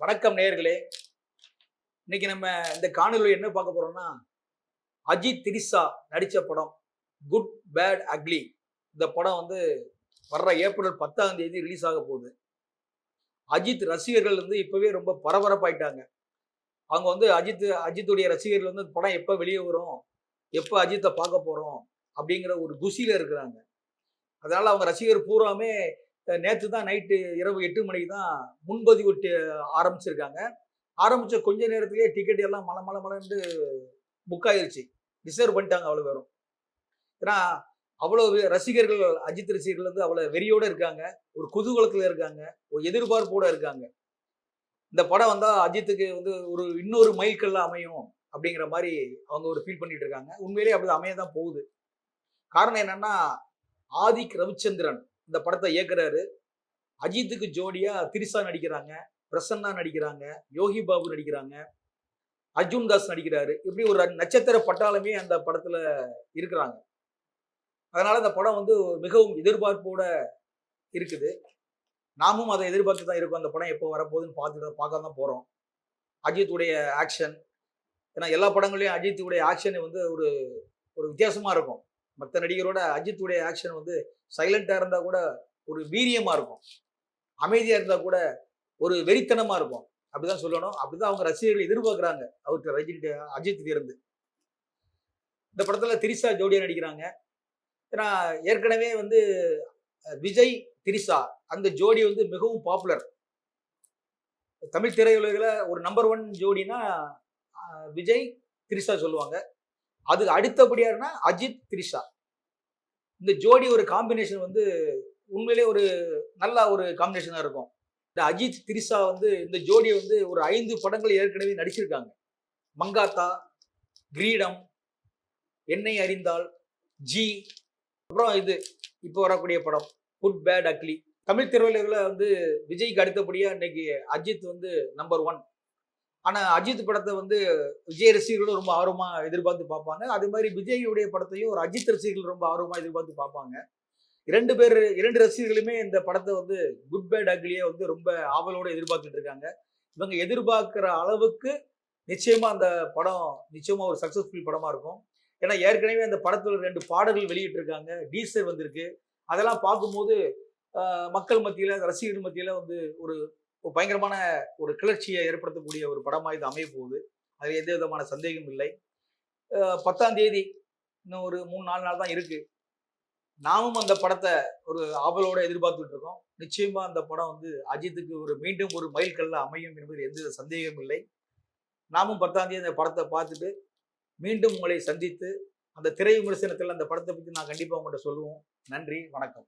வணக்கம் நேயர்களே. இன்னைக்கு நம்ம இந்த காணொலியில் என்ன பார்க்க போறோம்னா அஜித் திரிசா நடித்த படம் குட் பேட் அக்லி இந்த படம் வந்து வர்ற ஏப்ரல் பத்தாம் தேதி ரிலீஸ் ஆக போகுது. அஜித் ரசிகர்கள் வந்து இப்பவே ரொம்ப பரபரப்பாயிட்டாங்க. அவங்க வந்து அஜித் அஜித்துடைய ரசிகர்கள் வந்து படம் எப்போ வெளியே வரும் எப்போ அஜித்தை பார்க்க போறோம் அப்படிங்கிற ஒரு குசியில இருக்கிறாங்க. அதனால அவங்க ரசிகர் பூராமே நேற்று தான் நைட்டு இரவு எட்டு மணிக்கு தான் முன்பதிவு ஆரம்பிச்சிருக்காங்க. ஆரம்பித்த கொஞ்ச நேரத்துலேயே டிக்கெட் எல்லாம் மலை மலை மலைன்னு புக் ஆயிருச்சு. ரிசர்வ் பண்ணிட்டாங்க அவ்வளோ பேரும். ஏன்னா அவ்வளோ ரசிகர்கள் அஜித் ரசிகர்கள் வந்து அவ்வளோ வெறியோட இருக்காங்க. ஒரு குதூகலத்தில் இருக்காங்க. ஒரு எதிர்பார்ப்போடு இருக்காங்க. இந்த படம் வந்தால் அஜித்துக்கு வந்து ஒரு இன்னொரு மைல்கல்ல அமையும் அப்படிங்கிற மாதிரி அவங்க ஒரு ஃபீல் பண்ணிட்டு இருக்காங்க. உண்மையிலேயே அப்படி அமைய தான் போகுது. காரணம் என்னன்னா ஆதிக் ரவிச்சந்திரன். இந்த படத்தை இயக்குறாரு. அஜித்துக்கு ஜோடியா திரிசா நடிக்கிறாங்க பிரசன்னா நடிக்கிறாங்க யோகி பாபு நடிக்கிறாங்க அர்ஜுன் தாஸ் நடிக்கிறாரு. இப்படி ஒரு நட்சத்திர பட்டாளமே அந்த படத்துல இருக்கிறாங்க. அதனால இந்த படம் வந்து மிகவும் எதிர்பார்ப்போட இருக்குது. நாமும் அதை எதிர்பார்த்து தான் இருக்கோம். அந்த படம் எப்போ வரப்போகுதுன்னு பார்த்துட்டு பார்க்க தான் போறோம். அஜித்துடைய ஆக்ஷன் ஏன்னா எல்லா படங்களையும் அஜித்துடைய ஆக்ஷன் வந்து ஒரு ஒரு வித்தியாசமா இருக்கும். மற்ற நடிகரோட அஜித்துடைய ஆக்ஷன் வந்து சைலண்டாக இருந்தால் கூட ஒரு வீரியமாக இருக்கும். அமைதியாக இருந்தால் கூட ஒரு வெறித்தனமாக இருக்கும். அப்படிதான் சொல்லணும். அப்படிதான் அவங்க ரசிகர்கள் எதிர்பார்க்குறாங்க. அவருக்கு ரஜினி அஜித் இருந்து. இந்த படத்தில் திரிசா ஜோடியாக நடிக்கிறாங்க. ஏன்னா ஏற்கனவே வந்து விஜய் திரிசா அந்த ஜோடி வந்து மிகவும் பாப்புலர் தமிழ் திரையுலகில் ஒரு நம்பர் ஒன் ஜோடினா விஜய் திரிசா சொல்லுவாங்க. அதுக்கு அடுத்தபடியாருன்னா அஜித் த்ரிஷா. இந்த ஜோடி ஒரு காம்பினேஷன் வந்து உண்மையிலே ஒரு நல்ல ஒரு காம்பினேஷனாக இருக்கும். இந்த அஜித் திரிஷா வந்து இந்த ஜோடியை வந்து ஒரு ஐந்து படங்கள் ஏற்கனவே நடிச்சிருக்காங்க. மங்காத்தா கிரீடம் என்னை அறிந்தால் ஜி அப்புறம் இது இப்போ வரக்கூடிய படம் குட் பேட் அக்லி தமிழ் திரையுலகில் வந்து விஜய்க்கு அடுத்தபடியாக இன்னைக்கு அஜித் வந்து நம்பர் ஒன் ஆனால் அஜித் படத்தை வந்து விஜய் ரசிகர்களும் ரொம்ப ஆர்வமாக எதிர்பார்த்து பார்ப்பாங்க. அது மாதிரி விஜய்யுடைய படத்தையும் ஒரு அஜித் ரசிகர்கள் ரொம்ப ஆர்வமாக எதிர்பார்த்து பார்ப்பாங்க. இரண்டு பேர் இரண்டு ரசிகர்களுமே இந்த படத்தை வந்து குட் பேட் அக்லியே வந்து ரொம்ப ஆவலோடு எதிர்பார்த்துட்டு இருக்காங்க. இவங்க எதிர்பார்க்குற அளவுக்கு நிச்சயமாக அந்த படம் நிச்சயமாக ஒரு சக்ஸஸ்ஃபுல் படமாக இருக்கும். ஏன்னா ஏற்கனவே அந்த படத்தில் ரெண்டு பாடல்கள் வெளியிட்டிருக்காங்க. டீசர் வந்திருக்கு. அதெல்லாம் பார்க்கும்போது மக்கள் மத்தியில் ரசிகர்கள் மத்தியில் வந்து ஒரு ஒரு பயங்கரமான ஒரு கிளர்ச்சியை ஏற்படுத்தக்கூடிய ஒரு படமாக இது அமைய போகுது. அதில் எந்த விதமான சந்தேகமும் இல்லை. பத்தாம் தேதி இன்னும் ஒரு மூணு நாலு நாள் தான் இருக்கு. நாமும் அந்த படத்தை ஒரு ஆவலோட எதிர்பார்த்துட்டு இருக்கோம். நிச்சயமா அந்த படம் வந்து அஜித்துக்கு ஒரு மீண்டும் ஒரு மைல்கல்ல அமையும் என்பதில் எந்தவித சந்தேகமும் இல்லை. நாமும் பத்தாம் தேதி அந்த படத்தை பார்த்துட்டு மீண்டும் உங்களை சந்தித்து அந்த திரை விமர்சனத்தில் அந்த படத்தை பற்றி நான் கண்டிப்பாக உங்கள்கிட்ட சொல்லுவோம். நன்றி வணக்கம்.